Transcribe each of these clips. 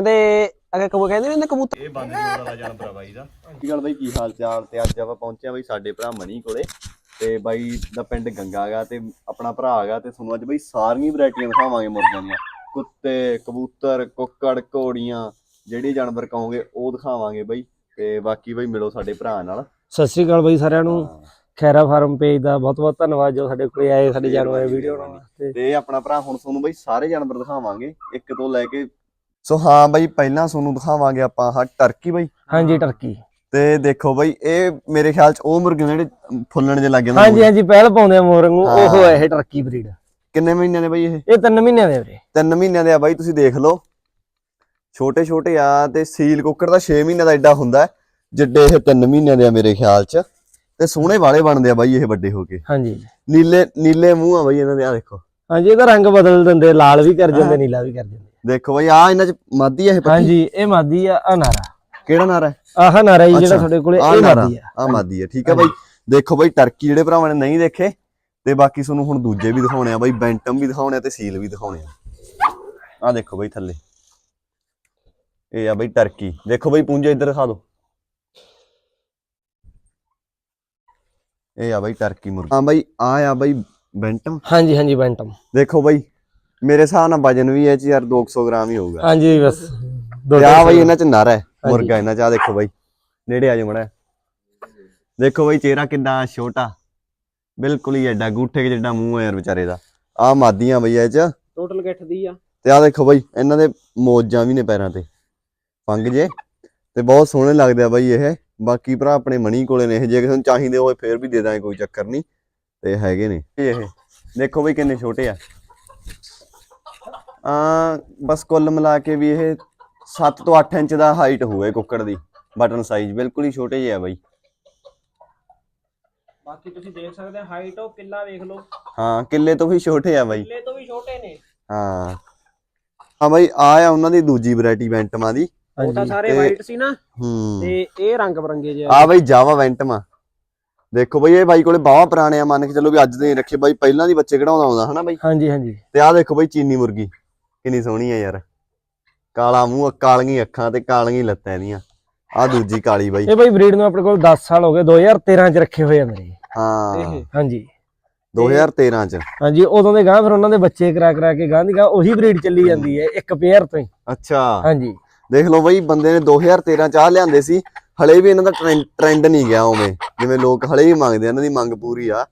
ਕਹਿੰਦੇ ਅਗੇ ਕਬੂ ਕਹਿੰਦੇ ਨੇ ਕਬੂਤਰ ਇਹ ਬੰਦ ਜੋੜ ਵਾਲਾ ਜਾਨਵਰ ਆ ਬਾਈ ਦਾ। ਕੀ ਗੱਲ ਬਾਈ ਕੀ ਹਾਲ ਚਾਲ? ਤੇ ਅੱਜ ਆਪਾਂ ਪਹੁੰਚੇ ਆ ਬਾਈ ਸਾਡੇ ਭਰਾ ਮਣੀ ਕੋਲੇ। ਤੇ ਬਾਈ ਦਾ ਪਿੰਡ ਗੰਗਾ ਗਾ ਤੇ ਆਪਣਾ ਭਰਾ ਹੈਗਾ ਤੇ ਤੁਹਾਨੂੰ ਅੱਜ ਬਾਈ ਸਾਰੀਆਂ ਵੈਰਾਈਟੀਆਂ ਦਿਖਾਵਾਂਗੇ ਮੁਰਗਿਆਂ ਦੀਆਂ। ਕੁੱਤੇ ਕਬੂਤਰ ਕੁੱਕੜ ਘੋੜੀਆਂ ਜਿਹੜੇ ਜਾਨਵਰ ਕਹੋਗੇ ਉਹ ਦਿਖਾਵਾਂਗੇ ਬਾਈ। ਤੇ ਬਾਕੀ ਬਾਈ ਮਿਲੋ ਸਾਡੇ ਭਰਾ ਨਾਲ। ਸਤਿ ਸ੍ਰੀ ਅਕਾਲ ਬਾਈ ਸਾਰਿਆਂ ਨੂੰ। ਖੈਰਾ ਫਾਰਮ ਪੇਜ ਦਾ ਬਹੁਤ ਬਹੁਤ ਧੰਨਵਾਦ ਜੋ ਸਾਡੇ ਕੋਲੇ ਆਏ ਸਾਡੇ ਜਾਨਵਰ ਵੀਡੀਓ ਬਣਾਉਣ ਵਾਸਤੇ। ਤੇ ਇਹ ਆਪਣਾ ਭਰਾ ਹੁਣ ਤੁਹਾਨੂੰ ਬਾਈ ਸਾਰੇ ਜਾਨਵਰ ਦਿਖਾਵਾਂਗੇ। ਇੱਕ ਤੋਂ ਲੈ ਕੇ ਸੋ ਹਾਂ ਬਾਈ ਪਹਿਲਾਂ ਤੁਹਾਨੂੰ ਦਿਖਾਵਾਂਗੇ ਆਪਾਂ ਆਹ ਟਰਕੀ ਬਾਈ। ਹਾਂਜੀ ਟਰਕੀ। ਤੇ ਦੇਖੋ ਬਾਈ ਇਹ ਮੇਰੇ ਖਿਆਲ ਚ ਉਹ ਮੁਰਗੇ ਨੇ ਜਿਹੜੇ ਫੁੱਲਣ ਜੇ ਲੱਗ ਹਾਂਜੀ ਹਾਂਜੀ ਪਹਿਲ ਪਾਉਂਦੇ ਆ ਮੋਰ ਨੂੰ। ਉਹ ਹੈ ਇਹ ਟਰਕੀ ਬਰੀਡ। ਕਿੰਨੇ ਮਹੀਨਿਆਂ ਦੇ ਬਾਈ ਇਹ? ਇਹ 3 ਮਹੀਨਿਆਂ ਦੇ ਵੀਰੇ। ਤਿੰਨ ਮਹੀਨਿਆਂ ਦੇ ਆ ਬਾਈ ਤੁਸੀਂ ਦੇਖ ਲਓ। ਛੋਟੇ ਛੋਟੇ ਆ ਤੇ ਸੀਲ ਕੁੱਕੜ ਦਾ 6 ਮਹੀਨਿਆਂ ਦਾ ਐਡਾ ਹੁੰਦਾ ਜਿੱਡੇ ਇਹ 3 ਮਹੀਨਿਆਂ ਦੇ ਆ ਮੇਰੇ ਖਿਆਲ ਚ। ਤੇ ਸੋਹਣੇ ਵਾਲੇ ਬਣਦੇ ਆ ਬਾਈ ਇਹ ਵੱਡੇ ਹੋ ਕੇ। ਹਾਂਜੀ। ਨੀਲੇ ਨੀਲੇ ਮੂੰਹ ਆ ਬਾਈ ਇਹਨਾਂ ਦੇ ਆ ਦੇਖੋ। ਹਾਂਜੀ ਇਹਦਾ ਰੰਗ ਬਦਲ ਦਿੰਦੇ ਲਾਲ ਵੀ ਕਰ ਜਾਂਦੇ ਨੀਲਾ ਵੀ ਕਰ ਜਾਂਦੇ। ਦੇਖੋ ਬਾਈ ਆ ਇਹਨਾਂ ਚ ਮਾਦੀ ਆ ਇਹ ਪੱਟੀ ਹਾਂਜੀ ਇਹ ਮਾਦੀ ਆ ਅਨਾਰਾ ਕਿਹੜਾ ਨਾਰਾ? ਆਹ ਨਾਰਾ ਜੀ ਜਿਹੜਾ ਤੁਹਾਡੇ ਕੋਲੇ ਆ ਇਹ ਨਾਰਾ ਮਾਦੀ ਆ। ਆ ਮਾਦੀ ਆ ਠੀਕ ਹੈ ਬਾਈ। ਦੇਖੋ ਬਾਈ ਟਰਕੀ ਜਿਹੜੇ ਭਰਾਵਾਂ ਨੇ ਨਹੀਂ ਦੇਖੇ ਤੇ ਬਾਕੀ ਤੁਹਾਨੂੰ ਹੁਣ ਦੂਜੇ ਵੀ ਦਿਖਾਉਣੇ ਆ ਬਾਈ ਬੈਂਟਮ ਵੀ ਦਿਖਾਉਣੇ ਆ ਤੇ ਸੀਲ ਵੀ ਦਿਖਾਉਣੇ ਆ। ਆ ਦੇਖੋ ਬਾਈ ਥੱਲੇ। ਇਹ ਆ ਬਾਈ ਟਰਕੀ। ਦੇਖੋ ਬਾਈ ਪੁੰਜੇ ਇੱਧਰ ਦਿਖਾ ਦਿਓ। ਇਹ ਆ ਬਾਈ ਟਰਕੀ ਮੁਰਗਾ। ਹਾਂ ਬਾਈ ਆ ਆ ਬਾਈ ਬੈਂਟਮ। ਹਾਂਜੀ ਹਾਂਜੀ ਬੈਂਟਮ। ਦੇਖੋ ਬਾਈ ਮੇਰੇ ਹਿਸਾਬ ਨਾਲ ਵਜਨ ਵੀ ਇਹ ਚ ਯਾਰ 200 ਗ੍ਰਾਮ ਹੀ ਹੋਊਗਾ। ਹਾਂਜੀ ਬਸ। ਤੇ ਆ ਬਾਈ ਇਹਨਾਂ ਚ ਨਰ ਹੈ ਮੁਰਗਾ ਇਹਨਾਂ ਚ ਆ ਦੇਖੋ ਬਾਈ ਨੇੜੇ ਆ ਜਾ ਮੜਾ ਦੇਖੋ ਬਾਈ ਚਿਹਰਾ ਕਿੰਨਾ ਛੋਟਾ ਬਿਲਕੁਲ ਹੀ ਐਡਾ ਗੂਠੇ ਕੇ ਜਿੱਡਾ ਮੂੰਹ ਹੈ ਯਾਰ ਵਿਚਾਰੇ ਦਾ। ਆ ਮਾਦੀਆਂ ਬਈ ਇਹ ਚ। ਟੋਟਲ ਗਿੱਠ ਦੀ ਆ। ਤੇ ਆ ਦੇਖੋ ਬਾਈ ਇਹਨਾਂ ਦੇ ਮੋਜਾਂ ਵੀ ਨੇ ਪੈਰਾਂ ਤੇ। ਫੰਗ ਜੇ। ਤੇ ਬਹੁਤ ਸੋਹਣੇ ਲੱਗਦੇ ਆ ਬਾਈ ਇਹ। ਬਾਕੀ ਭਰਾ ਆਪਣੇ ਮਣੀ ਕੋਲੇ ਨੇ ਇਹ ਜੇ ਕਿਸੇ ਨੂੰ ਚਾਹੀਦੇ ਹੋਏ ਫੇਰ ਵੀ ਦੇ ਦਾਂਗੇ ਕੋਈ ਚੱਕਰ ਨਹੀਂ। ਤੇ ਹੈਗੇ ਨੇ। ਇਹ ਦੇਖੋ ਬਾਈ ਕਿੰਨੇ ਛੋਟੇ ਆ। ਬਸ ਕੁੱਲ ਮਿਲਾ ਕੇ ਵੀ ਇਹ 7 ਤੋਂ 8 ਇੰਚ ਦਾ ਹਾਈਟ ਹੋਵੇ ਕੁੱਕੜ ਦੀ ਬਟਨ ਸਾਈਜ਼ ਬਿਲਕੁਲ ਹੀ ਛੋਟੇ ਜਿਹੇ ਆ ਬਾਈ। ਬਾਕੀ ਤੁਸੀਂ ਦੇਖ ਸਕਦੇ ਹੋ ਹਾਈਟ ਉਹ ਕਿੱਲਾ ਵੇਖ ਲਓ। ਹਾਂ ਕਿੱਲੇ ਤੋਂ ਵੀ ਛੋਟੇ ਆ ਬਾਈ। ਕਿੱਲੇ ਤੋਂ ਵੀ ਛੋਟੇ ਨੇ। ਹਾਂ। ਹਾਂ ਬਾਈ ਆ ਆ ਉਹਨਾਂ ਦੀ ਦੂਜੀ ਵੈਰਾਈਟੀ ਵੈਂਟਮਾਂ ਦੀ। ਉਹ ਤਾਂ ਸਾਰੇ ਵਾਈਟ ਸੀ ਨਾ। ਹੂੰ। ਤੇ ਇਹ ਰੰਗ ਬਰੰਗੇ ਜਿਹੇ ਆ। ਬਾਈ ਜਾਵਾ ਵੈਂਟਮਾ ਦੇਖੋ ਬਾਈ ਇਹ ਬਾਈ ਕੋਲੇ ਬਾਵਾ ਪੁਰਾਣੇ ਆ ਮੰਨ ਕੇ ਚੱਲੋ ਵੀ ਅੱਜ ਦੇ ਨਹੀਂ ਰੱਖੇ। ਬਾਈ ਪਹਿਲਾਂ ਦੀ ਬੱਚੇ ਕਢਾਉਂਦਾ ਆਉਂਦਾ ਹਨਾ ਬਾਈ? ਹਾਂਜੀ ਹਾਂਜੀ। ਤੇ ਆਹ ਦੇਖੋ ਬਾਈ ਚੀਨੀ ਮੁਰਗੀ। ਕਿੰਨੀ ਸੋਹਣੀ ਆ ਯਾਰ। ਕਾਲਾ ਮੂੰਹ ਕਾਲੀਆਂ ਅੱਖਾਂ ਤੇ ਕਾਲੀਆਂ ਲੱਤਾਂ ਇਹਦੀਆਂ। ਆ ਦੂਜੀ ਕਾਲੀ ਬਾਈ। ਇਹ ਬਾਈ ਬਰੀਡ ਨੂੰ ਆਪਣੇ ਕੋਲ 10 ਸਾਲ ਹੋ ਗਏ 2013 ਚ ਰੱਖੇ ਹੋਏ ਆ ਮੇਰੇ। ਹਾਂ। ਹਾਂਜੀ। 2013 ਚ। ਹਾਂਜੀ ਉਦੋਂ ਦੇ ਗਾਂ ਫਿਰ ਉਹਨਾਂ ਦੇ ਬੱਚੇ ਕਰਾ ਕਰਾ ਕੇ ਗਾਂ ਦੀ ਗਾਂ ਉਹੀ ਬਰੀਡ ਚੱਲੀ ਜਾਂਦੀ ਹੈ ਇੱਕ ਪੇਅਰ ਤੋਂ ਹੀ। ਅੱਛਾ। ਹਾਂਜੀ। ਦੇਖ ਲਓ ਬਾਈ ਬੰਦੇ ਨੇ 2013 ਚ ਆ ਲਿਆਂਦੇ ਸੀ। ਹਲੇ ਵੀ ਇਹਨਾਂ ਦਾ ਟ੍ਰੈਂਡ ਨਹੀਂ ਗਿਆ ਉਵੇਂ। ਜਿਵੇਂ ਲੋਕ ਹਲੇ ਵੀ ਮੰਗਦੇ ਆ ਇਹਨਾਂ ਦੀ ਮੰਗ ਪੂਰੀ ਆ।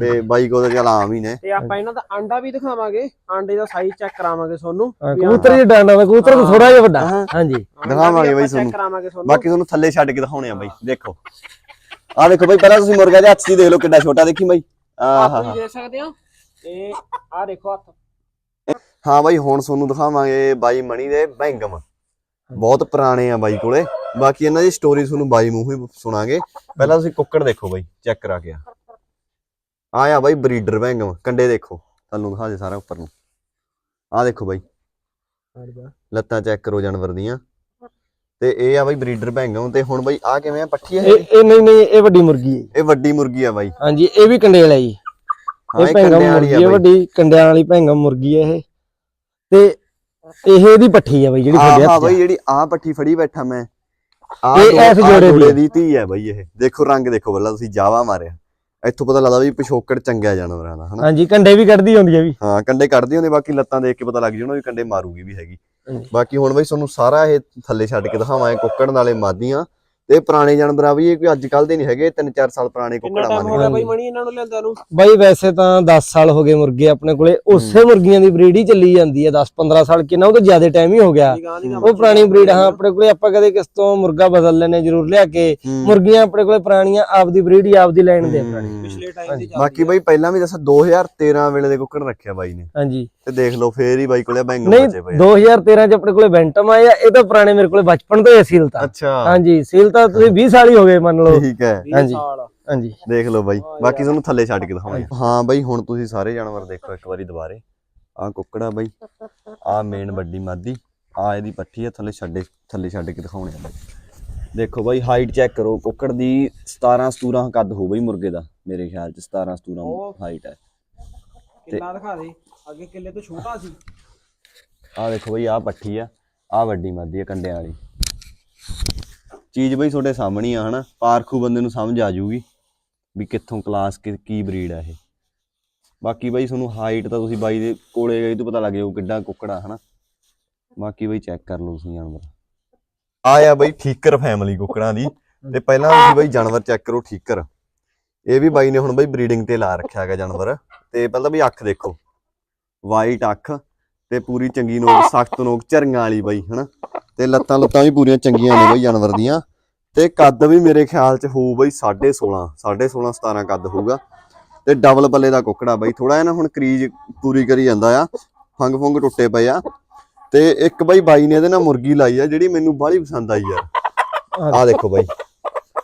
ਤੇ ਬਾਈ ਕੋਲ ਤਾਂ ਚੱਲ ਆਮ ਹੀ ਨੇ। ਤੇ ਆਪਾਂ ਇਹਨਾਂ ਦਾ ਆਂਡਾ ਵੀ ਦਿਖਾਵਾਂਗੇ ਆਂਡੇ ਦਾ ਸਾਈਜ਼ ਚੈੱਕ ਕਰਾਵਾਂਗੇ ਤੁਹਾਨੂੰ ਕਬੂਤਰ ਜੀ ਡਾਂਡਾ ਦਾ ਕਬੂਤਰ ਤੋਂ ਥੋੜਾ ਜਿਹਾ ਵੱਡਾ। ਹਾਂਜੀ। ਦਿਖਾਵਾਂਗੇ ਬਾਈ ਚੈੱਕ ਤੁਹਾਨੂੰ। ਕਰਾਵਾਂਗੇ ਤੁਹਾਨੂੰ। ਬਾਕੀ ਤੁਹਾਨੂੰ ਥੱਲੇ ਛੱਡ ਕੇ ਦਿਖਾਉਣੇ ਆ ਬਾਈ ਦੇਖੋ। ਆ ਦੇਖੋ ਬਾਈ ਪਹਿਲਾਂ ਤੁਸੀਂ ਮੁਰਗਾ ਦੇ ਹੱਥ ਹੀ ਦੇਖ ਲਓ ਕਿੱਡਾ ਛੋਟਾ ਦੇਖੀ ਬਾਈ? ਆਹ ਆਪ ਵੀ ਦੇਖ ਸਕਦੇ ਹੋ? ਤੇ ਆਹ ਦੇਖੋ ਹੱਥ। ਹਾਂ ਬਾਈ ਹੁਣ ਤੁਹਾਨੂੰ ਦਿਖਾਵਾਂਗੇ ਬਾਈ ਮਣੀ ਦੇ ਬੈਂਗਮ। ਬਹੁਤ ਪੁਰਾਣੇ ਆ ਬਾਈ ਕੋਲੇ। ਬਾਕੀ ਇਹਨਾਂ ਦੀ ਸਟੋਰੀ ਤੁਹਾਨੂੰ ਬਾਈ ਮੂੰਹ ਹੀ ਸੁਣਾਗੇ। ਪਹਿਲਾਂ ਤੁਸੀਂ ਕੁੱਕੜ ਦੇਖੋ ਬਾਈ ਚੈੱਕ ਕਰਾ ਕੇ ਆ। ਆਇਆ ਬਾਈ ਬਰੀਡਰ ਬੈਂਗਮ ਕੰਡੇ ਦੇਖੋ। ਤੁਹਾਨੂੰ ਦਿਖਾ ਦੇ ਸਾਰਾ ਉੱਪਰ ਨੂੰ। ਆ ਦੇਖੋ ਬਾਈ। ਲੱਤਾਂ ਚੈੱਕ ਕਰੋ ਜਾਨਵਰ ਦੀਆਂ। ਤੇ ਇਹ ਆ ਬਾਈ ਬਰੀਡਰ ਬੈਂਗਮ ਤੇ ਹੁਣ ਬਾਈ ਆ ਕਿਵੇਂ ਆ ਪੱਠੀ ਆ ਇਹ ਇਹ? ਨਹੀਂ ਨਹੀਂ ਇਹ ਵੱਡੀ ਮੁਰਗੀ ਹੈ। ਇਹ ਵੱਡੀ ਮੁਰਗੀ ਆ ਬਾਈ। ਹਾਂਜੀ ਇਹ ਵੀ ਕੰਡੇਲ ਹੈ ਜੀ। ਹਾਂ ਇਹ ਇਹ ਭੈਂਗਮ ਮੁਰਗੀ ਹੈ ਬਾਈ। ਵੱਡੀ ਕੰਡਿਆਂ ਵਾਲੀ ਭੈਂਗਮ ਮੁਰਗੀ ਹੈ ਇਹ। ਤੇ ਇਹ ਇਹਦੀ ਪੱਠੀ ਹੈ ਬਾਈ ਜਿਹੜੀ ਤੁਹਾਡੇ ਆਹ ਹੱਥ 'ਚ ਬਾਈ। ਜਿਹੜੀ ਆ ਪੱਠੀ ਫੜੀ ਬੈਠਾ ਮੈਂ। ਆ ਇਹ ਇਸ ਜੋੜੇ ਦੀ ਹੈ। ਦੀ ਧੀ ਹੈ ਬਾਈ ਇਹ। ਦੇਖੋ ਰੰਗ ਦੇਖੋ ਬੱਲਾ ਤੁਸੀਂ ਜਾਵਾ ਮਾਰਿਆ। ਇੱਥੋਂ ਪਤਾ ਲੱਗਦਾ ਵੀ ਪਿਛੋਕੜ ਚੰਗਿਆ ਜਾਨਵਰਾਂ ਦਾ ਹਨਾ? ਹਾਂਜੀ ਕੰਡੇ ਵੀ ਕੱਢਦੀ ਹੁੰਦੀ ਹੈ ਵੀ। ਹਾਂ ਕੰਡੇ ਕੱਢਦੀ ਹੁੰਦੇ ਬਾਕੀ ਲੱਤਾਂ ਦੇਖ ਕੇ ਪਤਾ ਲੱਗ ਜਾਣਾ ਵੀ ਕੰਡੇ ਮਾਰੂਗੀ ਵੀ ਹੈਗੀ। ਬਾਕੀ ਹੁਣ ਬਾਈ ਤੁਹਾਨੂੰ ਸਾਰਾ ਇਹ ਥੱਲੇ ਛੱਡ ਕੇ ਦਿਖਾਵਾਂਗੇ ਕੁੱਕੜ ਨਾਲੇ ਮਾਦੀਆਂ। ਤੇ ਪੁਰਾਣੇ ਜਾਨਵਰ ਆ ਵੀ ਇਹ ਕੋਈ ਅੱਜ ਕੱਲ ਦੇ ਨਹੀਂ ਹੈਗੇ 3-4 ਸਾਲ ਪੁਰਾਣੇ ਕੁੱਕੜਾ ਮੰਨ ਹੋ ਕੇ ਗਿਆ ਬਈ ਮਣੀ ਇਹਨਾਂ ਨੂੰ ਲਿਆਂਦਿਆਂ ਨੂੰ? ਬਾਈ ਵੈਸੇ ਤਾਂ 10 ਸਾਲ ਹੋ ਗਏ ਮੁਰਗੇ ਆਪਣੇ ਕੋਲੇ ਉਸੇ ਮੁਰਗੀਆਂ ਦੀ ਬਰੀਡ ਹੀ ਚੱਲੀ ਜਾਂਦੀ ਹੈ 10-15 ਸਾਲ ਕਿੰਨਾ ਉਹ ਤਾਂ ਜ਼ਿਆਦਾ ਟਾਈਮ ਹੀ ਹੋ ਗਿਆ। ਉਹ ਪੁਰਾਣੀ ਬਰੀਡ ਹਾਂ ਆਪਣੇ ਕੋਲੇ ਆਪਾਂ ਕਦੇ ਕਿਸ ਤੋਂ ਮੁਰਗਾ ਬਦਲ ਲੈਨੇ ਜ਼ਰੂਰ ਲਿਆ ਕੇ। ਮੁਰਗੀਆਂ ਆਪਣੇ ਕੋਲੇ ਪੁਰਾਣੀਆਂ ਆਪਦੀ ਬਰੀਡ ਹੀ ਆਪਦੀ ਲਾਈਨ ਦੇ ਪੁਰਾਣੀ। ਪਿਛਲੇ ਟਾਈਮ ਦੀ ਬਾਕੀ ਬਾਈ ਪਹਿਲਾਂ ਵੀ ਦੱਸਾਂ 2013 ਵੇਲੇ ਦੇ ਕੁੱਕੜ ਰੱਖਿਆ ਬਾਈ ਨੇ। ਹਾਂਜੀ। ਤੇ ਦੇਖ ਲਓ ਫੇਰ ਹੀ ਬਾਈ ਕੋਲੇ ਨਹੀਂ ਬੱਚੇ ਪਏ ਆ। 2013 ਚ ਆਪਣੇ ਕੋਲੇ ਵੈਂਟਮ ਆਇਆ ਇਹ ਤਾਂ ਪੁਰਾਣੇ ਮੇਰੇ ਕੋਲੇ ਬਚਪਨ ਤੋਂ ਹੀ ਸੀਲ ਤਾਂ। ਅੱਛਾ। ਹਾਂਜੀ ਸੀਲ ਤਾਂ ਤੁਸੀਂ 20 ਸਾਲ ਹੀ ਹੋ ਗਏ ਮੰਨ ਲਓ। ਠੀਕ ਹੈ। ਹਾਂਜੀ। ਸਾਲ। ਹਾਂਜੀ। ਦੇਖ ਲਓ ਬਾਈ। ਬਾਕੀ ਤੁਹਾਨੂੰ ਥੱਲੇ ਛੱਡ ਕੇ ਦਿਖਾਵਾਂਗੇ। ਹਾਂ ਬਾਈ ਹੁਣ ਤੁਸੀਂ ਸਾਰੇ ਜਾਨਵਰ ਦੇਖੋ ਇੱਕ ਵਾਰੀ ਦੁਬਾਰੇ। ਆਹ ਕੁੱਕੜਾ ਬਾਈ। ਆਹ ਮੇਨ ਵੱਡੀ ਮਾਦੀ। ਆ ਇਹਦੀ ਪੱਠੀ ਆ ਥੱਲੇ ਛੱਡੇ ਥੱਲੇ ਛੱਡ ਕੇ ਦਿਖਾਉਣੇ ਆ ਬਾਈ। ਦੇਖੋ ਬਾਈ ਹਾਈਟ ਚੈੱਕ ਕਰੋ। ਕੁੱਕੜ ਦੀ 17 17 ਕੱਦ ਹੋ ਬਈ ਮੁਰਗੇ ਦਾ ਮੇਰੇ ਖਿਆਲ ਚ 17 17 ਉਹ- ਹਾਈਟ ਹੈ ਕਿੰਨਾ ਦਿਖਾ ਦੇ। ਅੱਗੇ ਕਿੱਲੇ ਤੋਂ ਛੋਟਾ ਸੀ। ਆਹ ਦੇਖੋ ਬਾਈ ਆਹ ਪੱਠੀ ਆ। ਆ ਵੱਡੀ ਮਾਦੀ ਆ ਕੰਡਿਆਂ ਵਾਲੀ। ਚੀਜ਼ ਬਈ ਤੁਹਾਡੇ ਸਾਹਮਣੇ ਹੀ ਆ, ਹਨਾ? ਪਾਰਖੂ ਬੰਦੇ ਨੂੰ ਸਮਝ ਆ ਜਾਊਗੀ ਵੀ ਕਿੱਥੋਂ ਕਲਾਸ ਕੀ ਬਰੀਡ ਆ ਇਹ। ਬਾਕੀ ਬਈ ਤੁਹਾਨੂੰ ਹਾਈਟ ਤਾਂ ਤੁਸੀਂ ਬਾਈ ਦੇ ਕੋਲੇ ਗਏ ਤੋਂ ਪਤਾ ਲੱਗ ਜਾਊ ਕਿੱਡਾ ਕੁੱਕੜਾ, ਹਨਾ? ਬਾਕੀ ਬਈ ਚੈੱਕ ਕਰ ਲਓ ਤੁਸੀਂ ਜਾਨਵਰ। ਆਇਆ ਬਈ ਠੀਕਰ ਫੈਮਿਲੀ ਕੁੱਕੜਾਂ ਦੀ। ਤੇ ਪਹਿਲਾਂ ਤੁਸੀਂ ਬਈ ਜਾਨਵਰ ਚੈੱਕ ਕਰੋ ਠੀਕਰ। ਇਹ ਵੀ ਬਾਈ ਨੇ ਹੁਣ ਬਈ ਬਰੀਡਿੰਗ ਤੇ ਲਾ ਰੱਖਿਆ ਹੈਗਾ ਜਾਨਵਰ। ਤੇ ਪਹਿਲਾਂ ਵੀ ਅੱਖ ਦੇਖੋ। ਵਾਈਟ ਅੱਖ ਤੇ ਪੂਰੀ ਚੰਗੀ ਨੋਕ, ਸਖਤ ਨੋਕ, ਝਰੀਆਂ ਵਾਲੀ ਬਾਈ, ਹਨਾ? ਤੇ ਲੱਤਾਂ ਲੁੱਤਾਂ ਵੀ ਪੂਰੀਆਂ ਚੰਗੀਆਂ ਨੇ ਬਈ ਜਾਨਵਰ ਦੀਆਂ। ਤੇ ਕੱਦ ਵੀ ਮੇਰੇ ਖਿਆਲ ਚ ਹੋਊ ਬਈ 16.5 16.5 17 ਕੱਦ ਹੋਊਗਾ। ਤੇ ਡਬਲ ਪੱਲੇ ਦਾ ਕੁੱਕੜਾ ਬਈ ਥੋੜਾ ਜਿਹਾ ਨਾ ਹੁਣ ਕਰੀਜ ਪੂਰੀ ਕਰੀ ਜਾਂਦਾ ਆ ਫੰਗ ਫੁੰਗ ਟੁੱਟੇ ਪਏ ਆ। ਤੇ ਇੱਕ ਬਈ ਬਾਈ ਨੇ ਇਹਦੇ ਨਾਲ ਮੁਰਗੀ ਲਾਈ ਆ ਜਿਹੜੀ ਮੈਨੂੰ ਬਾਹਲੀ ਪਸੰਦ ਆਈ ਯਾਰ ਆ ਦੇਖੋ ਬਈ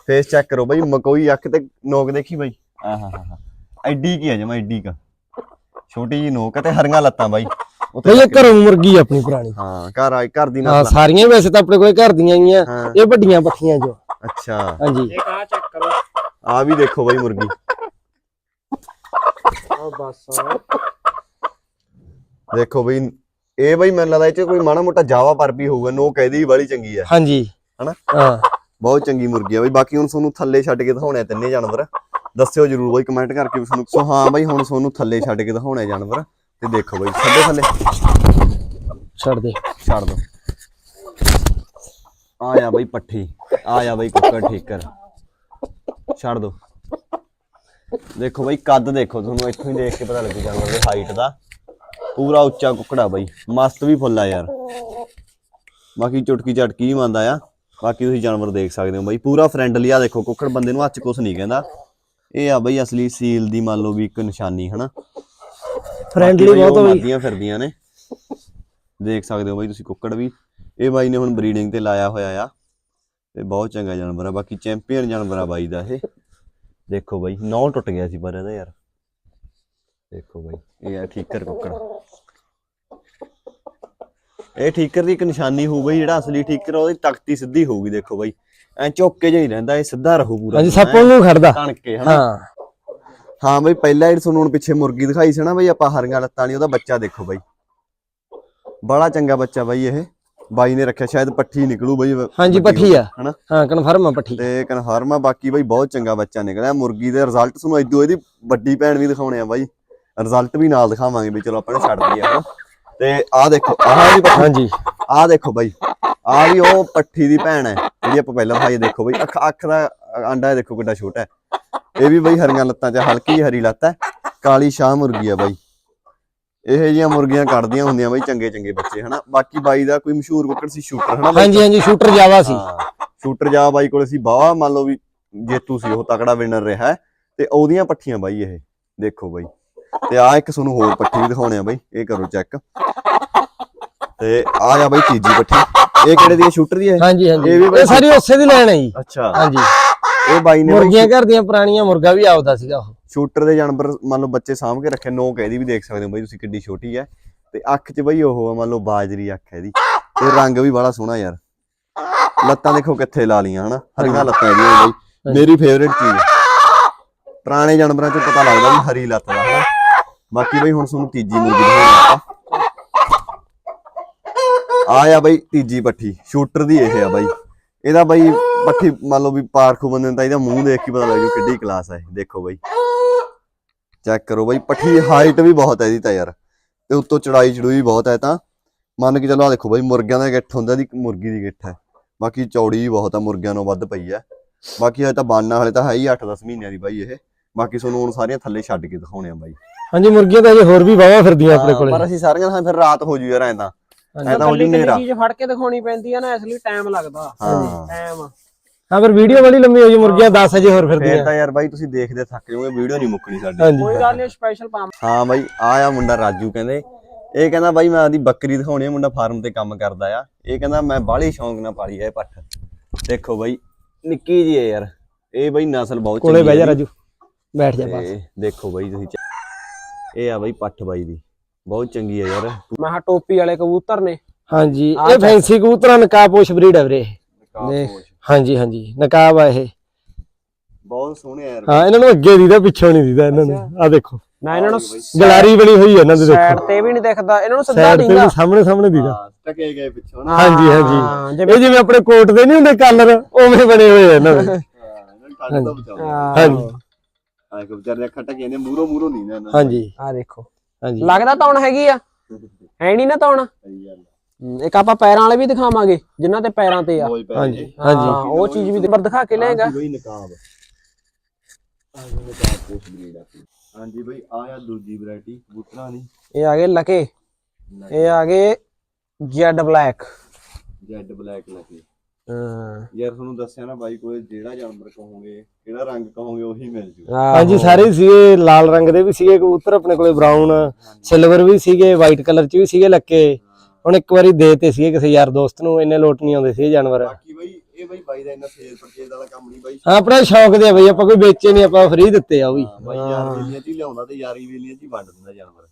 ਫੇਸ ਚੈੱਕ ਕਰੋ ਬਈ ਮਕੋਈ ਅੱਖ ਤੇ ਨੋਕ ਦੇਖੀ ਬਈ। ਆਹਾ ਹਾ ਹਾ ਐਡੀ ਕੀ ਆ ਜਮਾ ਐਡੀ ਕਾ। ਛੋਟੀ ਜੀ ਨੋਕ ਤੇ ਹਰੀਆਂ ਲੱਤਾਂ ਬਾਈ। ਬਈ ਇਹ ਘਰੋਂ ਮੁਰਗੀ ਆ ਆਪਣੀ ਪੁਰਾਣੀ। ਹਾਂ ਘਰ ਆ ਘਰ ਦੀ ਹਾਂ ਆ। ਸਾਰੀਆਂ ਵੈਸੇ ਤਾਂ ਆਪਣੇ ਕੋਲ ਘਰ ਦੀਆਂ ਹੀ ਆ। ਹਾਂ। ਇਹ ਵੱਡੀਆਂ ਪੱਖੀਆਂ ਜੋ। ਅੱਛਾ। ਹਾਂਜੀ। ਇੱਕ ਆ ਚੈੱਕ ਕਰੋ। ਆ ਵੀ ਦੇਖੋ ਬਈ ਮੁਰਗੀ। ਆ ਬਸ। ਦੇਖੋ ਬਈ ਇਹ ਬਈ ਮੈਨੂੰ ਲੱਗਦਾ ਇਹ ਚ ਕੋਈ ਮਾੜਾ ਮੋਟਾ ਜਾਵਾ ਪਰ ਵੀ ਹੋਊਗਾ ਨੋਕ ਇਹਦੀ ਵੀ ਬੜੀ ਚੰਗੀ ਆ। ਹਾਂਜੀ। ਹਨਾ? ਹਾਂ। ਬਹੁਤ ਚੰਗੀ ਮੁਰਗੀ ਆ ਬਈ। ਬਾਕੀ ਹੁਣ ਤੁਹਾਨੂੰ ਥੱਲੇ ਛੱਡ ਕੇ ਦਿਖਾਉਣੇ ਆ ਤਿੰਨੇ ਜਾਨਵਰ। ਦੱਸਿਓ ਜਰੂਰ ਬਈ ਕਮੈਂਟ ਕਰਕੇ ਵੀ ਤੁਹਾਨੂੰ ਸੋ ਹਾਂ ਬਈ ਹੁਣ ਤੁਹਾਨੂੰ ਥੱਲੇ ਛੱਡ ਕੇ ਦਿਖਾਉਣੇ ਆ ਜਾਨਵਰ। ਤੇ ਦੇਖੋ ਬਈ ਥੱਲੇ ਥੱਲੇ। ਛੱਡ ਦੇ। ਛੱਡ ਦੋ। ਆਇਆ ਬਈ ਪੱਠੀ ਆਇਆ ਬਈ ਕੁੱਕਰ ਠੀਕਰ। ਛੱਡ ਦੋ। ਦੇਖੋ ਬਈ ਕੱਦ ਦੇਖੋ ਤੁਹਾਨੂੰ ਇੱਥੋਂ ਹੀ ਦੇਖ ਕੇ ਪਤਾ ਲੱਗੂ ਜਾਨਵਰ ਦੀ ਹਾਈਟ ਦਾ। ਪੂਰਾ ਉੱਚਾ ਕੁੱਕੜਾ ਬਈ ਮਸਤ ਵੀ ਫੁੱਲ ਆ ਯਾਰ। ਬਾਕੀ ਚੁਟਕੀ ਚਟਕੀ ਹੀ ਮੰਨਦਾ ਆ। ਬਾਕੀ ਤੁਸੀਂ ਜਾਨਵਰ ਦੇਖ ਸਕਦੇ ਹੋ ਬਈ ਪੂਰਾ ਫਰੈਂਡਲੀ ਆ। ਦੇਖੋ ਕੁੱਕੜ ਬੰਦੇ ਨੂੰ ਹੱਥ ਕੁਛ ਨਹੀਂ ਕਹਿੰਦਾ। ਇਹ ਆ ਬਈ ਅਸਲੀ ਸੀਲ ਦੀ ਮੰਨ ਲਓ ਵੀ ਇੱਕ ਨਿਸ਼ਾਨੀ ਹਨਾ? ਫਰੈਂਡਲੀ ਬਹੁਤ ਹੋਈ। ਮਾਦੀਆਂ ਫਿਰਦੀਆਂ ਨੇ। ਦੇਖ ਸਕਦੇ ਹੋ ਬਾਈ ਤੁਸੀਂ ਕੁੱਕੜ ਵੀ। ਇਹ ਬਾਈ ਨੇ ਹੁਣ ਬਰੀਡਿੰਗ ਤੇ ਲਾਇਆ ਹੋਇਆ ਆ। ਤੇ ਬਹੁਤ ਚੰਗਾ ਜਾਨਵਰ ਆ। ਬਾਕੀ ਚੈਂਪੀਅਨ ਜਾਨਵਰ ਆ ਬਾਈ ਦਾ ਇਹ। ਦੇਖੋ ਬਾਈ ਨੌ ਟੁੱਟ ਗਿਆ ਸੀ ਪਰ ਇਹਦਾ ਯਾਰ। ਦੇਖੋ ਬਾਈ ਇਹ ਆ ਠੀਕਰ ਕੁੱਕੜ। ਇਹ ਠੀਕਰ ਦੀ ਇੱਕ ਨਿਸ਼ਾਨੀ ਹੋਊ ਬਈ ਜਿਹੜਾ ਅਸਲੀ ਠੀਕਰ ਉਹਦੀ ਤਖਤੀ ਸਿੱਧੀ ਹੋਊਗੀ ਦੇਖੋ ਬਾਈ। ਐ ਚੌਕੇ ਜਿਹਾ ਹੀ ਰਹਿੰਦਾ ਇਹ ਸਿੱਧਾ ਰਹੂ ਪੂਰਾ। ਹਾਂਜੀ ਸੱਪ ਨੂੰ ਖੜਦਾ। ਕੇ ਹਨਾ? ਹਾਂ। ਹਾਂ ਬਈ ਪਹਿਲਾਂ ਜਿਹੜੀ ਤੁਹਾਨੂੰ ਹੁਣ ਪਿੱਛੇ ਮੁਰਗੀ ਦਿਖਾਈ ਸੀ ਨਾ ਬਈ ਆਪਾਂ ਹਰੀਆਂ ਲੱਤਾਂ ਵਾਲੀ ਉਹਦਾ ਬੱਚਾ ਦੇਖੋ ਬਈ। ਬੜਾ ਚੰਗਾ ਬੱਚਾ ਬਈ ਇਹ। ਬਾਈ ਨੇ ਰੱਖਿਆ ਸ਼ਾਇਦ ਪੱਠੀ ਨਿਕਲੂ ਬਈ ਹਾਂਜੀ ਪੱਠੀ ਆ। ਹਨਾ? ਹਾਂ ਕਨਫਰਮ ਆ ਪੱਠੀ। ਤੇ ਕਨਫਰਮ ਆ ਬਾਕੀ ਬਈ ਬਹੁਤ ਚੰਗਾ ਬੱਚਾ ਨਿਕਲਿਆ। ਮੁਰਗੀ ਦੇ ਰਿਜ਼ਲਟ ਤੁਹਾਨੂੰ ਇਦੋਂ ਇਹਦੀ ਵੱਡੀ ਭੈਣ ਵੀ ਦਿਖਾਉਣੇ ਆ ਬਾਈ। ਰਿਜ਼ਲਟ ਵੀ ਨਾਲ ਦਿਖਾਵਾਂਗੇ ਵੀ ਚਲੋ ਆਪਾਂ ਨੇ ਛੱਡ ਦਈਏ ਹਨਾ? ਤੇ ਆਹ ਦੇਖੋ ਆਹ ਵੀ ਹਾਂਜੀ। ਆਹ ਦੇਖੋ ਬਾਈ ਆਹ ਵੀ ਉਹ ਪੱਠੀ ਦੀ ਭੈਣ ਹੈ ਜਿਹੜੀ ਆਪਾਂ ਪਹਿਲਾਂ ਦਿਖਾਈ ਦੇਖੋ ਬਾਈ ਅੱਖ ਅੱਖ ਦਾ ਆਂਡਾ ਇਹ ਦੇਖੋ ਕਿੱਡਾ ਛੋਟਾ ਹੈ। ਇਹ ਵੀ ਬਾਈ ਹਰੀਆਂ ਲੱਤਾਂ 'ਚ ਹਲਕੀ ਹਰੀ ਲੱਤ ਹੈ। ਕਾਲੀ ਸ਼ਾਹ ਮੁਰਗੀ ਆ ਬਾਈ। ਇਹ ਜਿਹੀਆਂ ਮੁਰਗੀਆਂ ਕੱਢਦੀਆਂ ਹੁੰਦੀਆਂ ਬਾਈ ਚੰਗੇ ਚੰਗੇ ਬੱਚੇ ਹਨਾ? ਬਾਕੀ ਬਾਈ ਦਾ ਕੋਈ ਮਸ਼ਹੂਰ ਕੁੱਕੜ ਸੀ ਸ਼ੂਟਰ ਹਨਾ? ਹਾਂਜੀ ਹਾਂਜੀ ਸ਼ੂਟਰ ਜਾਵਾ ਸੀ। ਸ਼ੂਟਰ ਜਾ ਬਾਈ ਕੋਲ ਸੀ। ਬਾਵਾ ਮੰਨ ਲਓ ਵੀ ਜੇਤੂ ਸੀ ਉਹ ਤਕੜਾ ਵਿਨਰ ਰਿਹਾ ਤੇ ਉਹਦੀਆਂ ਪੱਠੀਆਂ ਬਾਈ ਇਹ ਦੇਖੋ ਬਾਈ। ਤੇ ਆ ਇੱਕ ਤੁਹਾਨੂੰ ਹੋਰ ਪੱਠੀ ਵੀ ਦਿਖਾਉਣੇ ਆ ਬਾਈ। ਇਹ ਕਰੋ ਚੈੱਕ। ਤੇ ਆ ਜਾ ਬਾਈ ਤੀਜੀ ਪੱਠੀ। ਇਹ ਕਿਹੜੇ ਦੀ ਸ਼ੂਟਰ ਦੀ ਹੈ? ਹਾਂਜੀ ਹਾਂਜੀ। ਇਹ ਵੀ ਸਾਰੀ ਉਸੇ ਦੀ ਲੈਣ ਹੈ ਜੀ। ਅੱਛਾ। ਹਾਂਜੀ। ਇਹ ਬਾਈ ਨੇ ਮੁਰਗੀਆਂ ਘਰ ਦੀਆਂ ਪੁਰਾਣੀਆਂ ਮੁਰਗਾ ਵੀ ਆਪਦਾ ਸੀਗਾ ਉਹ। ਸ਼ੂਟਰ ਦੇ ਜਾਨਵਰ ਮੰਨ ਲਓ ਬੱਚੇ ਸਾਂਭ ਕੇ ਰੱਖੇ ਨੋਕ ਇਹਦੀ ਵੀ ਦੇਖ ਸਕਦੇ ਹੋ ਬਾਈ ਤੁਸੀਂ ਕਿੱਡੀ ਛੋਟੀ ਹੈ। ਤੇ ਅੱਖ 'ਚ ਬਾਈ ਉਹ ਆ ਮੰਨ ਲਓ ਬਾਜਰੀ ਅੱਖ ਹੈ ਇਹਦੀ। ਤੇ ਰੰਗ ਵੀ ਬੜਾ ਸੋਹਣਾ ਯਾਰ। ਲੱਤਾਂ ਦੇਖੋ ਕਿੱਥੇ ਲਾ ਲੀਆਂ ਹਨਾ? ਹਰੀਆਂ ਲੱਤਾਂ ਇਹਦੀਆਂ ਬਾਈ। ਮੇਰੀ ਫੇਵਰੇਟ ਚੀਜ਼। ਪੁਰਾਣੇ ਜਾਨਵਰਾਂ 'ਚ ਪਤਾ ਲੱਗਦਾ ਵੀ ਹਰੀ ਲੱਤ ਦਾ ਹਨਾ? ਬਾਕੀ ਬਾਈ ਹੁਣ ਤੁਹਾਨੂੰ ਤੀਜੀ ਮੁਰਗੀ ਦਿਖਾਉਣੀ ਆਪਾਂ। ਆ ਆ ਬਾਈ ਤੀਜੀ ਪੱਠੀ ਸ਼ੂਟਰ ਦੀ ਇਹ ਆ ਬਾਈ। ਇਹਦਾ ਬਾਈ ਪੱਠੀ ਮੰਨ ਲਓ ਵੀ ਪਾਰਖੂ ਬੰਦੇ ਨੂੰ ਤਾਂ ਇਹਦਾ ਮੂੰਹ ਦੇਖ ਕੇ ਪਤਾ ਲੱਗ ਜੂ ਕਿੱਡੀ ਕਲਾਸ ਹੈ। ਦੇਖੋ ਬਾਈ। ਚੈੱਕ ਕਰੋ ਬਾਈ ਪੱਠੀ ਹਾਈਟ ਵੀ ਬਹੁਤ ਹੈ ਇਹਦੀ ਤਾਂ ਯਾਰ। ਤੇ ਉੱਤੋਂ ਚੜਾਈ ਚੜੂਈ ਬਹੁਤ ਹੈ ਤਾਂ। ਮੰਨ ਕੇ ਚੱਲੋ ਆ ਦੇਖੋ ਬਾਈ ਮੁਰਗਿਆਂ ਦਾ ਗਿੱਠ ਹੁੰਦਾ ਦੀ ਮੁਰਗੀ ਦੀ ਗਿੱਠ ਹੈ ਬਾਕੀ ਚੌੜੀ ਵੀ ਬਹੁਤ ਆ ਮੁਰਗਿਆਂ ਨਾਲੋਂ ਵੱਧ ਪਈ ਹੈ ਬਾਕੀ ਹਜੇ ਤਾਂ ਬਾਨਾ ਹਲੇ ਤਾਂ ਹੈ ਹੀ 8-10 ਮਹੀਨਿਆਂ ਦੀ ਬਾਈ ਇਹ। ਬਾਕੀ ਤੁਹਾਨੂੰ ਹੁਣ ਸਾਰੀਆਂ ਥੱਲੇ ਛੱਡ ਕੇ ਦਿਖਾਉਣੇ ਆ ਬਾਈ। ਹਾਂਜੀ ਮੁਰਗੀਆਂ ਤਾਂ ਅਜੇ ਹੋਰ ਵੀ ਵਾਵਾ ਫਿਰਦੀਆਂ ਆਪਣੇ ਕੋਲੇ। ਪਰ ਅਸੀਂ ਸਾਰੀਆਂ ਹਾਂ ਫਿਰ ਰਾਤ ਹੋ ਜੂ ਯਾਰ ਐਂ ਤਾਂ। ਐਂ ਤਾਂ ਹੋ ਜੂ ਨੇਰਾ ਚੀਜ਼ ਫੜ ਕੇ ਦਿਖਾਉਣੀ ਪੈਂਦੀ ਆ ਨਾ ਇਸ ਲਈ ਟਾਈਮ ਲੱਗਦਾ। ਹਾਂ। ਟਾਈਮ ਹਾਂ ਫਿਰ ਵੀਡੀਓ ਵਾਲੀ ਲੰਮੀ ਹੋ ਜੀ ਮੁਰਗੀਆਂ 10 ਅਜੇ ਹੋਰ ਫੇਰ ਫਿਰਦੀਆਂ ਤਾਂ ਯਾਰ ਬਾਈ ਤੁਸੀਂ ਦੇਖਦੇ ਥੱਕ ਜਾਓਗੇ ਵੀਡੀਓ ਨਹੀਂ ਮੁੱਕਣੀ ਸਾਡੀ। ਕੋਈ ਗੱਲ ਨਹੀਂ ਸਪੈਸ਼ਲ ਪਾਵਾਂ ਹਾਂ ਬਾਈ ਆ ਆ ਮੁੰਡਾ ਰਾਜੂ ਕਹਿੰਦੇ। ਇਹ ਕਹਿੰਦਾ ਬਾਈ ਮੈਂ ਆਦੀ ਬੱਕਰੀ ਦਿਖਾਉਣੀ ਆ ਮੁੰਡਾ ਫਾਰਮ ਤੇ ਕੰਮ ਕਰਦਾ ਆ। ਇਹ ਕਹਿੰਦਾ ਮੈਂ ਬਾਹਲੀ ਸ਼ੌਂਕ ਨਾਲ ਪਾਲੀ ਆ ਇਹ ਪੱਠ। ਦੇਖੋ ਬਾਈ ਨਿੱਕੀ ਜੀ ਹੈ ਯਾਰ। ਇਹ ਬਾਈ ਨਸਲ ਬਹੁਤ ਕੋਲੇ ਚੰਗੀ ਬਹਿ ਜਾ ਰਾਜੂ ਬੈਠ ਜਾ ਬਸ। ਦੇਖੋ ਬਾਈ ਤੁਸੀਂ ਇਹ ਆ ਬਾਈ ਪੱਠ ਬਾਈ ਦੀ। ਬਹੁਤ ਚੰਗੀ ਆ ਯਾਰ। ਮੈਂ ਕਿਹਾ ਟੋਪੀ ਵਾਲੇ ਕਬੂਤਰ ਨੇ। ਹਾਂਜੀ ਇਹ। ਫੈਂਸੀ ਕਬੂਤਰਾਂ ਨਕਾਬਪੋਸ਼ ਬਰੀਡ ਹੈ ਵੀਰੇ। ਦੇਖ। ਹਾਂਜੀ ਹਾਂਜੀ। ਨਕਾਬ ਆ ਇਹ। ਬਹੁਤ ਸੋਹਣੇ ਆ ਯਾਰ। ਹਾਂ ਇਹਨਾਂ ਨੂੰ ਅੱਗੇ ਦੀਦਾ ਪਿੱਛੋਂ ਨਹੀਂ ਦੀਦਾ ਇਹਨਾਂ ਨੂੰ। ਆ ਦੇਖੋ। ਨਾ ਇਹਨਾਂ ਨੂੰ ਗਲਾਰੀ ਬਣੀ ਹੋਈ ਹੈ ਇਹਨਾਂ ਦੇ ਸਾਈਡ ਦੇਖੋ ਤੇ ਵੀ ਨਹੀਂ ਦਿਖਦਾ ਇਹਨਾਂ ਨੂੰ ਸਿੱਧਾ ਸਾਈਡ ਤੇ ਦਿੰਦਾ। ਸਾਹਮਣੇ ਸਾਹਮਣੇ ਦੀਦਾ। ਹਾਂ ਟਕੇ ਗਏ ਪਿੱਛੋਂ ਨਾ। ਹਾਂਜੀ ਹਾਂਜੀ। ਜਿਵੇਂ- ਇਹ ਜਿਵੇਂ ਆਪਣੇ ਕੋਟ ਦੇ ਨਹੀਂ ਹੁੰਦੇ ਕਲਰ ਉਵੇਂ ਬਣੇ ਹੋਏ ਆ ਇਹਨਾਂ ਦੇ। ਹਾਂ ਇਹਨਾਂ ਨੂੰ ਠੰਡ ਤੋਂ ਬਚਾਉਂਦੇ ਹਾਂਜੀ। ਆ ਇੱਕ ਵਿਚਾਰੇ ਦੇ ਅੱਖਾਂ ਟਕੇ ਨੇ ਮੂਰੋ ਮੂਰੋ ਨਹੀਂ ਨਾ। ਹਾਂਜੀ। ਆ ਦੇਖੋ। ਹਾਂਜੀ। ਲੱਗਦਾ ਤੌਣ ਹੈਗੀ ਆ। ਹੈ ਨਹੀਂ ਨਾ ਤੌਣ ਸਹੀ ਗੱਲ ਇੱਕ ਆਪਾਂ ਪੈਰਾਂ ਵਾਲੇ ਵੀ ਦਿਖਾਵਾਂਗੇ ਜਿਨ੍ਹਾਂ ਤੇ ਪੈਰਾਂ ਤੇ ਆ। ਹਾਂਜੀ। ਹਾਂਜੀ। ਉਹ ਚੀਜ਼ ਵੀ ਨੰਬਰ ਦਿਖਾ ਕੇ ਹਾਂਜੀ ਬਈ ਨਕਾਬ। ਹਾਂਜੀ ਨਕਾਬ ਪੋਸਟ ਬਰੀਡ ਆ ਹਾਂਜੀ ਬਈ ਆ ਆ ਦੂਜੀ ਵੈਰਾਈਟੀ ਕਬੂਤਰਾਂ ਦੀ ਇਹ ਆ ਗਏ ਲਕੇ। ਇਹ ਆ ਗਏ ਜੈਡ ਬਲੈਕ। ਜੈਡ ਬਲੈਕ ਲੱਗੀ ਹਾਂ। ਯਾਰ ਤੁਹਾਨੂੰ ਦੱਸਿਆ ਨਾ ਬਾਈ ਕੋਲੇ ਜਿਹੜਾ ਜਾਨਵਰ ਕਹੋਗੇ ਕਿਹੜਾ ਰੰਗ ਕਹੋਗੇ ਉਹੀ ਮਿਲ ਜੂ। ਹਾਂਜੀ ਸਾਰੇ ਸੀਗੇ ਲਾਲ ਰੰਗ ਦੇ ਵੀ ਸੀਗੇ ਕਬੂਤਰ ਆਪਣੇ ਕੋਲੇ ਬਰਾਊਨ ਸਿਲਵਰ ਵੀ ਸੀਗੇ ਵਾਈਟ ਕਲਰ ਚ ਵੀ ਸੀਗੇ ਲੱਕੇ। ਹੁਣ ਇੱਕ ਵਾਰੀ ਦੇ ਤੇ ਸੀਗੇ ਕਿਸੇ ਯਾਰ ਦੋਸਤ ਨੂੰ ਇੰਨੇ ਲੋਟ ਨਹੀਂ ਆਉਂਦੇ ਸੀ ਇਹ ਜਾਨਵਰ। ਬਾਕੀ ਬਈ ਇਹ ਬਈ ਬਾਈ ਦਾ ਇੰਨਾ ਸੇਲ ਪਰਚੇਜ਼ ਵਾਲਾ ਕੰਮ ਨਹੀਂ ਬਾਈ। ਹਾਂ, ਆਪਣੇ ਸ਼ੌਕ ਦੇ ਆ ਬਈ ਆਪਾਂ ਕੋਈ ਵੇਚੇ ਨਹੀਂ ਆਪਾਂ ਫ੍ਰੀ ਦਿੱਤੇ ਆ ਉਹ ਵੀ। ਹਾਂ, ਬਾਈ ਯਾਰ ਵੇਲੀਆਂ ਚ ਹੀ ਲਿਆਉਂਦਾ ਤੇ ਯਾਰੀ ਵੇਲੀਆਂ ਚ ਹੀ ਵੰਡ ਦਿੰਦਾ ਜਾਨਵਰ।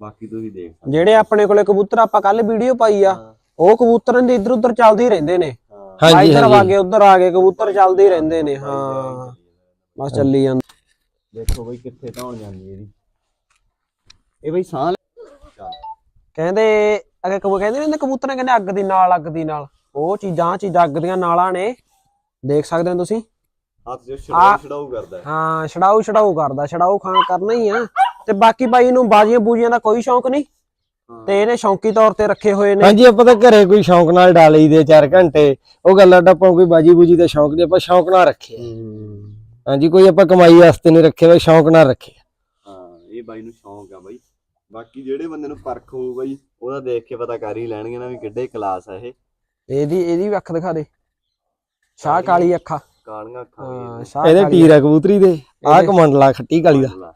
ਬਾਕੀ ਤੁਸੀਂ ਦੇਖ ਸਕਦੇ ਜਿਹੜੇ ਆਪਣੇ ਕੋਲੇ ਕਬੂਤਰ ਆਪਾਂ ਕੱਲ ਵੀਡੀਓ ਪਾਈ ਆ ਉਹ ਕਬੂਤਰਾਂ ਦੇ ਇੱਧਰ ਉੱਧਰ ਚੱਲਦੇ ਹੀ ਰਹਿੰਦੇ ਨੇ। ਹਾਂ। ਹਾਂਜੀ ਇੱਧਰ ਆ ਗਏ ਉੱਧਰ ਆ ਗਏ ਕਬੂਤਰ ਚੱਲਦੇ ਹੀ ਰਹਿੰਦੇ ਨੇ ਹਾਂ। ਬਸ ਚੱਲੀ ਜਾਂਦਾ। ਦੇਖੋ ਬਈ ਕਿੱਥੇ ਧੌਣ ਜਾਂਦੀ ਇਹਦੀ। ਇਹ ਬਈ ਸਾਹ। ਕਹਿੰਦੇ ਅਗੇ ਕਬੂ ਕਹਿੰਦੇ ਨੇ ਕਬੂਤਰਾਂ ਕਹਿੰਦੇ ਅੱਗ ਦੀ ਨਾਲ ਅੱਗ ਦੀ ਨਾਲ। ਉਹ ਚੀਜ਼ਾਂ ਚੀਜ਼ਾਂ ਅੱਗ ਦੀਆਂ ਨਾਲਾਂ ਨੇ। ਦੇਖ ਸਕਦੇ ਹੋ ਤੁਸੀਂ? ਹੱਥ ਜੋ ਛਡਾਉ ਛਡਾਉ ਕਰਦਾ ਹੈ। ਹਾਂ ਛਡਾਊ ਖਾਨ ਕਰਨਾ ਹੀ ਆ। ਤੇ ਬਾਕੀ ਬਾਈ ਨੂੰ ਬਾਜੀਆਂ ਬੂਜੀਆਂ ਦਾ ਕੋਈ ਸ਼ੌਂਕ ਨਹੀਂ? ਹਾਂ। ਤੇ ਇਹਨੇ ਸ਼ੌਂਕੀ ਤੌਰ ਤੇ ਰੱਖੇ ਹੋਏ ਨੇ। ਹਾਂਜੀ ਆਪਾਂ ਤਾਂ ਘਰੇ ਕੋਈ ਸ਼ੌਂਕ ਨਾਲ ਡਾਲੀ ਦੇ 4 ਘੰਟੇ। ਉਹ ਗੱਲ ਆਡਾ ਆਪਾਂ ਕੋਈ ਬਾਜੀ ਬੂਜੀ ਦਾ ਸ਼ੌਂਕ ਨਹੀਂ ਆਪਾਂ ਸ਼ੌਂਕ ਨਾਲ ਰੱਖਿਆ ਹਾਂਜੀ ਕੋਈ ਆਪਾਂ ਕਮਾਈ ਵਾਸਤੇ ਨਹੀਂ ਰੱਖਿਆ ਬਈ ਸ਼ੌਂਕ ਨਾਲ ਰੱਖਿਆ ਹਾਂ ਇਹ ਬਾਈ ਨੂੰ ਸ਼ੌਂਕ ਆ ਬਾਈ। ਬਾਕੀ ਜਿਹੜੇ ਬੰਦੇ ਨੂੰ ਪਰਖ ਹੋਊ ਬਾਈ ਉਹਦਾ ਦੇਖ ਕੇ ਪਤਾ ਕਰ ਹੀ ਲੈਣਗੇ ਨਾ ਵੀ ਕਿੱਡੇ ਕਲਾਸ ਆ ਇਹ। ਇਹਦੀ ਇਹਦੀ ਵੀ ਅੱਖ ਦਿਖਾ ਦੇ। ਸ਼ਾਹ ਕਾਲੀ ਅੱਖਾਂ। ਕਾਲੀਆਂ ਅੱਖਾਂ ਹਾਂ ਵੀ ਸ਼ਾਹ ਇਹਦੇ ਕਾਲੀ ਟੀਰ ਆ ਕਬੂਤਰੀ ਦੇ। ਆਹ ਕਮੰਡਲਾ ਖੱਟੀ ਕਾਲੀ ਦਾ। ਮੰਡਲਾ।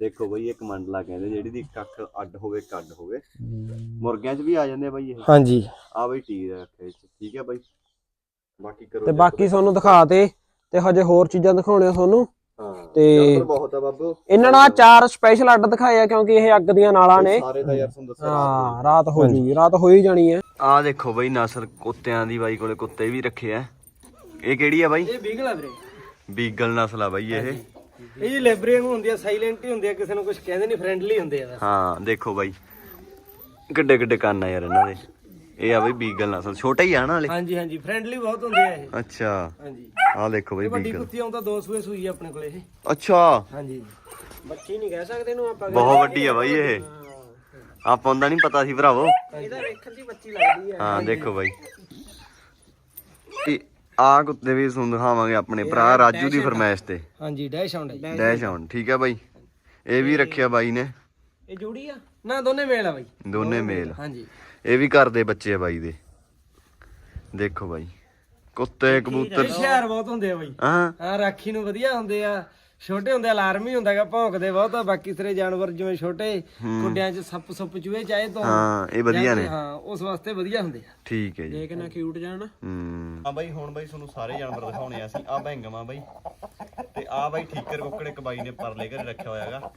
ਦੇਖੋ ਬਈ ਇੱਕ ਮੰਡਲਾ ਕਹਿੰਦੇ ਜਿਹੜੀ ਦੀ ਕੱਖ ਅੱਡ ਹੋਵੇ ਕੱਡ ਹੋਵੇ। ਮੁਰਗਿਆਂ 'ਚ ਵੀ ਆ ਜਾਂਦੇ ਆ ਬਾਈ ਇਹ। ਹਾਂਜੀ। ਆ ਬਾਈ ਟੀਰ ਆ ਅੱਖੇ 'ਚ ਠੀਕ ਹੈ ਬਾਈ? ਬਾਕੀ ਕਰੋ ਤੇ ਬਾਕੀ ਤੁਹਾਨੂੰ ਦਿਖਾ ਤੇ ਤੇ ਹਜੇ ਹੋਰ ਚੀਜ਼ਾਂ ਦਿਖਾਉਣੀਆਂ ਤੁਹਾਨੂੰ। ਤੇ- ਬਹੁਤ ਆ ਬਾਬੂ। ਇਹਨਾਂ ਨਾਲ ਚਾਰ ਸਪੈਸ਼ਲ ਅੱਡ ਦਿਖਾਏ ਆ ਕਿਉਂਕਿ ਇਹ ਅੱਗ ਦੀਆਂ ਨਾਲਾਂ ਨੇ। ਸਾਰੇ ਦਾ ਯਾਰ ਤੁਹਾਨੂੰ ਦੱਸਿਆ ਹਾਂ ਰਾਤ ਹੋ ਜੂਗੀ ਰਾਤ ਹੋ ਹੀ ਜਾਣੀ ਹੈ ਆ ਦੇਖੋ ਬਾਈ ਨਸਲ ਕੁੱਤਿਆਂ ਦੀ ਬਾਈ ਕੋਲੇ ਕੁੱਤੇ ਵੀ ਰੱਖੇ ਆ। ਇਹ ਕਿਹੜੀ ਆ ਬਾਈ? ਇਹ ਬੀਗਲ ਆ ਵੀਰੇ। ਬੀਗਲ ਨਸਲ ਆ ਬਾਈ ਇਹ। ਇਹ ਜੀ ਲੈਬਰੀਅਨ ਹੁੰਦੀ ਆ ਸਾਇਲੈਂਟ ਹੀ ਹੁੰਦੀ ਆ ਕਿਸੇ ਨੂੰ ਕੁਝ ਕਹਿੰਦੇ ਨਹੀਂ ਫ੍ਰੈਂਡਲੀ ਹੁੰਦੇ ਆ ਹਾਂ ਦੇਖੋ ਬਾਈ। ਕਿੱਡੇ ਕਿੱਡੇ ਕੰਨ ਆ ਯਾਰ ਇਹਨਾਂ ਦੇ। ਇਹ ਆ ਬਾਈ ਬੀਗਲ ਨਸਲ ਛੋਟਾ ਹੀ ਆ ਨਾ ਹਲੇ। ਹਾਂਜੀ ਹਾਂਜੀ ਫ੍ਰੈਂਡਲੀ ਬਹੁਤ ਹੁੰਦੇ ਆ ਇਹ। ਅੱਛਾ। ਹਾਂਜੀ। ਆ ਦੇਖੋ ਬਾਈ ਵੱਡੀ ਬੀਗਲ ਕੁੱਤੀ ਆਉਂਦਾ ਦੋ ਸੂਏ ਸੂਈ ਆ ਆਪਣੇ ਕੋਲੇ ਇਹ। ਅੱਛਾ। ਹਾਂਜੀ। ਬੱਚੀ ਨਹੀਂ ਕਹਿ ਸਕਦੇ ਇਹਨੂੰ ਆਪਾਂ। ਬਹੁਤ ਵੱਡੀ ਆ ਬਾਈ ਇਹ। ਆਪਾਂ ਉਹਦਾ ਨਹੀਂ ਪਤਾ ਸੀ ਭਰਾਵੋ। ਇਹਦਾ ਵੇਖਣ ਦੀ ਬੱਚੀ ਲੱਗਦੀ ਆ। ਹਾਂ ਦੇਖੋ ਬਾਈ। ਇਹ ਆ ਕੁੱਤੇ ਵੀ ਤੁਹਾਨੂੰ ਦਿਖਾਵਾਂਗੇ ਆਪਣੇ ਭਰਾ ਰਾਜੂ ਦੀ ਫਰਮਾਇਸ਼ ਤੇ। ਹਾਂਜੀ ਡੈਸ਼ ਆਉਂਦਾ ਡੈਸ਼ ਆਉਣ। ਠੀਕ ਆ ਬਾਈ। ਇਹ ਵੀ ਰੱਖਿਆ ਬਾਈ ਨੇ। ਇਹ ਜੋੜੀ ਆ? ਨਾ ਦੋਨੇ ਮੇਲ ਆ ਬਾਈ। ਦੋਨੇ ਮੇਲ ਹਾਂਜੀ। ਇਹ ਵੀ ਘਰ ਦੇ ਬੱਚੇ ਆ ਬਾਈ ਦੇ। ਦੇਖੋ ਬਾਈ। ਕੁੱਤੇ ਕਬੂਤਰ। ਹੁਸ਼ਿਆਰ ਬਹੁਤ ਹੁੰਦੇ ਆ ਬਾਈ। ਹਾਂ। ਹਾਂ ਰਾਖੀ ਨੂੰ ਵਧੀਆ ਹੁੰਦੇ ਆ। ਛੋਟੇ ਹੁੰਦੇ ਅਲਾਰਮ ਹੀ ਹੁੰਦਾ ਹੈਗਾ ਭੌਂਕਦੇ ਬਹੁਤ ਆ ਬਾਕੀ ਸਾਰੇ ਜਾਨਵਰ ਜਿਵੇਂ ਛੋਟੇ ਕੁੱਡਿਆਂ 'ਚ ਸੱਪ ਸੁੱਪ ਚੂਹੇ ਚਾਹੇ ਤੋਂ ਹਾਂ ਇਹ ਵਧੀਆ ਨੇ। ਹਾਂ ਉਸ ਵਾਸਤੇ ਵਧੀਆ ਹੁੰਦੇ ਆ। ਠੀਕ ਹੈ ਜੀ। ਦੇਖ ਨਾ ਕਿਊਟ ਜਾਣ ਹੂੰ। ਬਾਈ ਹੁਣ ਬਾਈ ਤੁਹਾਨੂੰ ਸਾਰੇ ਜਾਨਵਰ ਦਿਖਾਉਣੇ ਆ ਅਸੀਂ। ਆ ਭੈਂਗਮਾ ਬਾਈ। ਤੇ ਆ ਬਾਈ ਠੀਕਰ ਕੁੱਕੜ ਇੱਕ ਬਾਈ ਨੇ ਪਰਲੇ ਘਰੇ ਰੱਖਿਆ ਹੋਇਆ ਹੈਗਾ।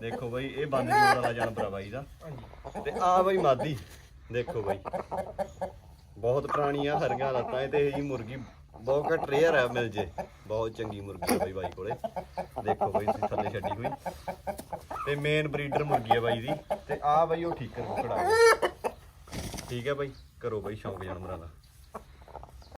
ਦੇਖੋ ਬਾਈ ਇਹ ਬੰਦ ਜੋੜ ਵਾਲਾ ਜਾਨਵਰ ਆ ਬਾਈ ਦਾ। ਤੇ ਆ ਬਾਈ ਮਾਦੀ। ਦੇਖੋ ਬਾਈ। ਬਹੁਤ ਪੁਰਾਣੀ ਆ ਹਰੀਆਂ ਲੱਤਾਂ ਇਹ ਤੇ ਇਹ ਜੀ ਮੁਰਗੀ ਬਹੁਤ ਘੱਟ ਰੇਅਰ ਆ ਮਿਲ ਜੇ। ਬਹੁਤ ਚੰਗੀ ਮੁਰਗੀ ਆ ਬਾਈ ਬਾਈ ਕੋਲੇ। ਦੇਖੋ ਬਾਈ, ਤੁਸੀਂ ਥੱਲੇ ਛੱਡੀ ਹੋਈ। ਤੇ ਮੇਨ ਬਰੀਡਰ ਮੁਰਗੀ ਆ ਬਾਈ ਦੀ। ਤੇ ਆ ਬਾਈ ਉਹ ਠੀਕਰ ਕੁੱਕੜ ਠੀਕ ਹੈ ਬਾਈ, ਕਰੋ ਬਾਈ, ਸ਼ੌਂਕ ਜਾਨਵਰਾਂ ਦਾ।